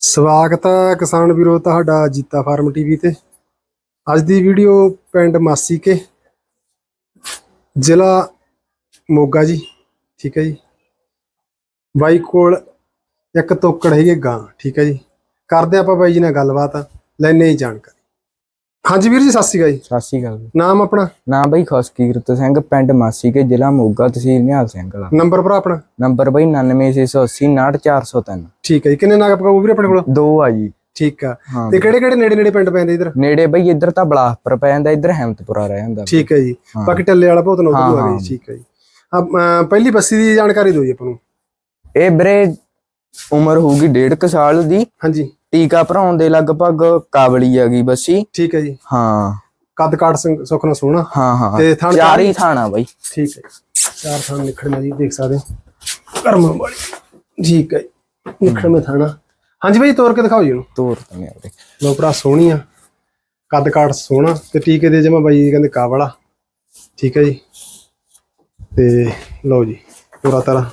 ਸਵਾਗਤ ਹੈ ਕਿਸਾਨ ਵੀਰੋ ਤੁਹਾਡਾ ਜੀਤਾ ਫਾਰਮ ਟੀਵੀ ਤੇ। ਅੱਜ ਦੀ ਵੀਡੀਓ ਪਿੰਡ ਮਾਸੀ ਕੇ, ਜ਼ਿਲ੍ਹਾ ਮੋਗਾ ਜੀ, ਠੀਕ ਹੈ ਜੀ। ਬਾਈ ਕੋਲ ਇੱਕ ਤੋਕੜ ਹੈਗੀ ਗਾਂ, ਠੀਕ ਹੈ ਜੀ। ਕਰਦੇ ਆਪਾਂ ਬਾਈ ਜੀ ਨਾਲ ਗੱਲਬਾਤ ਲੈਣੇ ਹੀ ਜਾਣਕਾਰੀ। ਹਾਂਜੀ ਵੀਰ ਜੀ ਸਤਿ ਸ਼੍ਰੀ ਅਕਾਲ ਜੀ। ਸਤਿ ਸ਼੍ਰੀ ਅਕਾਲ ਜੀ। ਨਾਮ ਆਪਣਾ? ਨਾਮ ਬਈ ਖੁਸ਼ਕੀਰਤ ਸਿੰਘ ਪਿੰਡ ਮਾਸੀ ਕੇ ਜ਼ਿਲ੍ਹਾ ਮੋਗਾ ਤਹਿਸੀਲ ਨਿਹਾਲ ਸਿੰਘ ਦਾ ਨੰਬਰ ਭਰਾ ਆਪਣਾ? ਨੰਬਰ ਬਈ 99680 69403 ਠੀਕ ਹੈ ਜੀ ਕਿੰਨੇ ਨਾਗ ਪਕਾਉ ਵੀਰ ਆਪਣੇ ਕੋਲ? ਦੋ ਆ ਜੀ। ਠੀਕ ਆ। ਤੇ ਕਿਹੜੇ ਕਿਹੜੇ ਨੇੜੇ ਨੇੜੇ ਪਿੰਡ ਪੈਂਦੇ ਇਧਰ? ਨੇੜੇ ਬਈ ਇੱਧਰ ਤਾਂ ਬਲਾਸਪੁਰ ਪੈ ਜਾਂਦਾ ਇੱਧਰ ਹੈਮਤਪੁਰਾ ਰਹਿ ਜਾਂਦਾ ਠੀਕ ਹੈ ਜੀ। ਬਾਕੀ ਟੱਲੇ ਵਾਲਾ ਬਹੁਤ ਨੋਟ ਹਾਂ, ਆ। ਗਈ ਠੀਕ ਹੈ ਜੀ। ਪਹਿਲੀ ਬੱਸੀ ਦੀ ਜਾਣਕਾਰੀ ਦਿਓ ਜੀ ਆਪਾਂ ਨੂੰ। ਇਹ ਵੀਰੇ ਉਮਰ ਹੋਊਗੀ ਡੇਢ ਕੁ ਸਾਲ ਦੀ। ਹਾਂਜੀ। ਟੀਕਾ ਭਰਾਉਣ ਦੇ ਲਗਭਗ ਕਾਬਲੀ ਹੈਗੀ ਬੱਸੀ। ਠੀਕ ਹੈ ਜੀ। ਹਾਂ। ਕੱਦ ਕਾਠ ਸਿੰਘ ਸੁਖਨਾ ਸੋਹਣਾ। ਹਾਂ ਹਾਂ। ਤੇ ਥਣ ਚਾਰ ਹੀ ਥਾਣਾ ਬਈ। ਠੀਕ ਹੈ। ਚਾਰ ਥਾਂ ਨਿਖੜਨਾ ਜੀ ਦੇਖ ਸਕਦੇ ਕਰਮ ਵਾਲੀ। ਠੀਕ ਹੈ। ਨਿਖੜਵੇਂ ਥਾਣਾ ਹਾਂਜੀ ਭਾਈ ਤੋਰ ਕੇ ਦਿਖਾਓ ਜੀ ਇਹਨੂੰ ਤੋਰ ਤਨੇ ਵੀਰੇ ਲੋ ਭਰਾ ਸੋਹਣੀ ਆ। ਕੱਦ ਕਾਠ ਸੋਹਣਾ। ਤੇ ਟੀਕੇ ਦੇ ਜਮਾ ਬਾਈ ਜੀ ਕਹਿੰਦੇ ਕਾਵਲਾ। ਠੀਕ ਹੈ ਜੀ। ਤੇ ਲਓ ਜੀ ਪੂਰਾ ਤਰ੍ਹਾਂ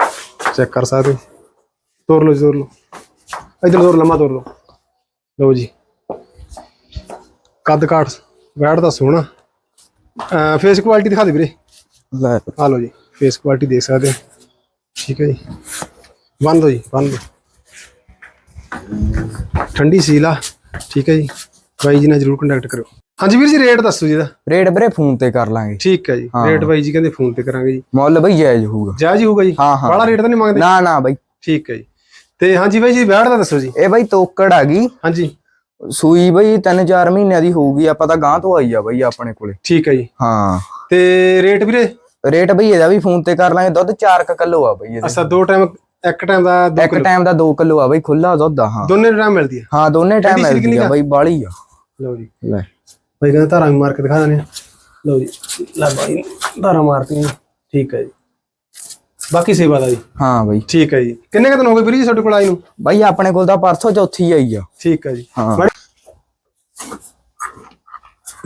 ਚੈੱਕ ਕਰ ਸਕਦੇ। ਤੋਰ ਲਓ ਜੀ, ਤੋਰ ਲਓ। ਇਧਰ ਤੋਰ ਲੰਮਾ ਤੋਰ ਲਓ। ਲਓ ਜੀ। ਕੱਦ ਕਾਠ ਵੈੜ ਦਾ ਸੋਹਣਾ। ਫੇਸ ਕੁਆਲਿਟੀ ਦਿਖਾ ਦੇ ਵੀਰੇ। ਲੈ। ਆ ਲਓ ਜੀ ਫੇਸ ਕੁਆਲਿਟੀ ਦੇਖ ਸਕਦੇ ਹੋ। ਠੀਕ ਹੈ ਜੀ। ਬੰਦ ਹੋ ਜੀ ਬੰਦ ਠੰਡੀ ਸੀਲ ਆ। ਠੀਕ ਹੈ ਜੀ। ਬਾਈ ਜੀ ਨਾਲ ਜਰੂਰ ਕੰਟੈਕਟ ਕਰਿਓ। ਹਾਂਜੀ ਵੀਰ ਜੀ ਰੇਟ ਦੱਸੋ ਜੀ ਇਹਦਾ। ਰੇਟ ਵੀਰੇ ਫੋਨ ਤੇ ਕਰ ਲਾਂਗੇ। ਠੀਕ ਹੈ ਜੀ। ਰੇਟ ਬਾਈ ਜੀ ਕਹਿੰਦੇ ਫੋਨ ਤੇ ਕਰਾਂਗੇ ਜੀ। ਮੁੱਲ ਬਈ ਜਾਇਜ਼ ਹੋਊਗਾ। ਜਾਇਜ਼ ਹੋਊਗਾ ਜੀ। ਬੜਾ ਰੇਟ ਤਾਂ ਨਹੀਂ ਮੰਗਦੇ? ਨਾ ਨਾ ਬਈ। ਠੀਕ ਹੈ ਜੀ। ਤੇ ਹਾਂਜੀ ਬਾਈ ਜੀ ਵੈੜ ਦਾ ਦੱਸੋ ਜੀ। ਇਹ ਬਈ ਤੋਕੜ ਆ ਗਈ। ਹਾਂਜੀ। ਸੂਈ ਬਈ 3-4 ਮਹੀਨਿਆਂ ਦੀ ਹੋਊਗੀ ਆਪਾਂ ਤਾਂ ਗਾਂ ਤੋਂ ਆਈ ਆ ਬਈ ਆਪਣੇ ਕੋਲੇ। ਠੀਕ ਹੈ ਜੀ। ਹਾਂ। ਤੇ ਰੇਟ ਵੀਰੇ? ਰੇਟ ਬਈ ਇਹਦਾ ਵੀ ਫੋਨ ਤੇ ਕਰ ਲਾਂਗੇ ਦੁੱਧ 4 ਕਿਲੋ ਆ ਬਈ ਇਹਦੇ। ਅਸਾ ਦੋ ਟਾਈਮ ਇੱਕ ਟਾਈਮ ਦਾ ਦੋ ਇੱਕ ਕਿਲੋ। ਟਾਈਮ ਦਾ 2 ਕਿਲੋ ਆ ਬਈ ਖੁੱਲਾ ਦੁੱਧ ਆ ਹਾਂ। ਦੋਨੇ ਟਾਈਮ ਮਿਲਦੀ ਹੈ ਹਾਂ ਦੋਨੇ ਟਾਈਮ ਮਿਲਦੀ ਆ? ਬਈ ਬਾਲੀ ਆ। ਲਓ ਜੀ। ਲੈ। ਬਾਈ ਕਹਿੰਦਾ ਧਾਰਾਂ ਮਾਰ ਕੇ ਦਿਖਾ ਦਿੰਦੇ ਆ। ਲਓ ਜੀ। ਲੈ ਬਾਈ ਧਾਰਾਂ ਮਾਰਤੀਆਂ। ਠੀਕ ਹੈ ਜੀ। ਬਾਕੀ ਸੇਵਾ ਦਾ ਜੀ। ਹਾਂ ਬਈ। ਠੀਕ ਹੈ ਜੀ। ਕਿੰਨੇ ਕੁ ਦਿਨ ਹੋ ਗਏ ਵੀਰ ਜੀ ਤੁਹਾਡੇ ਕੋਲ ਆਈ ਨੂੰ? ਬਈ ਆਪਣੇ ਕੋਲ ਤਾਂ ਪਰਸੋਂ ਚੌਥੀ ਆਈ ਆ। ਠੀਕ ਹੈ ਜੀ। ਹਾਂ।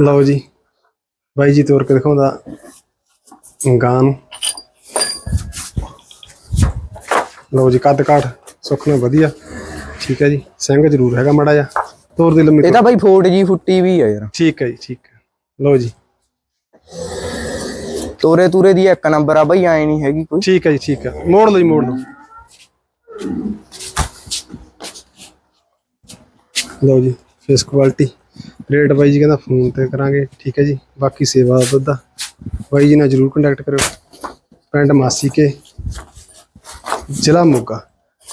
ਲਓ ਜੀ। ਬਾਈ ਜੀ ਤੋਰ ਕੇ ਦਿਖਾਉਂਦਾ। ਗਾਂ ਨੂੰ। ਲਓ ਜੀ ਕੱਦ ਕਾਠ। ਸੁੱਖਣਾ ਵਧੀਆ। ਠੀਕ ਹੈ ਜੀ। ਸਿੰਘ ਜ਼ਰੂਰ ਹੈਗਾ ਮੜਾ ਜਾ ਤੋਰ ਦੇ ਲੰਮੀ ਇਹ ਤਾਂ ਬਈ ਫੋਟ ਜੀ ਫੁੱਟੀ ਵੀ ਆ ਯਾਰ। ਠੀਕ ਹੈ ਜੀ ਠੀਕ ਹੈ। ਲਓ ਜੀ। ਤੋਰੇ ਤੂਰੇ ਦੀ ਇੱਕ ਨੰਬਰ ਆ ਬਈ, ਐ ਨਹੀਂ ਹੈਗੀ ਕੋਈ। ਠੀਕ ਹੈ ਜੀ, ਠੀਕ ਹੈ। ਮੋੜ ਲਓ ਜੀ, ਮੋੜ ਲਓ। ਲਓ ਜੀ ਫੇਸ ਕੁਆਲਿਟੀ ਰੇਟ ਬਾਈ ਜੀ ਕਹਿੰਦਾ ਫੋਨ ਤੇ ਕਰਾਂਗੇ। ਠੀਕ ਹੈ ਜੀ, ਬਾਕੀ ਸੇਵਾ ਦੁੱਧ ਦਾ। ਬਾਈ ਜੀ ਨਾਲ ਜਰੂਰ ਕੰਟੈਕਟ ਕਰਿਓ। ਪਿੰਡ ਮਾਸੀ ਕੇ ਜ਼ਿਲ੍ਹਾ ਮੋਗਾ।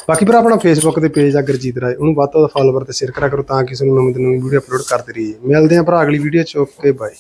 ਬਾਕੀ ਪਰ ਆਪਣਾ ਫੇਸਬੁੱਕ ਤੇ ਪੇਜ ਆ ਗੁਰਜੀਤ ਰਾਏ। ਉਹਨੂੰ ਵੱਧ ਤੋਂ ਵੱਧ ਫਾਲੋਵਰ ਤੇ ਸ਼ੇਅਰ ਕਰਿਆ ਕਰੋ ਤਾਂ ਕਿ ਤੁਹਾਨੂੰ ਨਵੀਂ ਤੋਂ ਨਵੀਂ ਵੀਡੀਓ ਅਪਲੋਡ ਕਰਦੇ ਰਹੀਏ। ਮਿਲਦੇ ਆਂ ਭਰਾ ਅਗਲੀ ਵੀਡੀਓ ਚ। Okay bye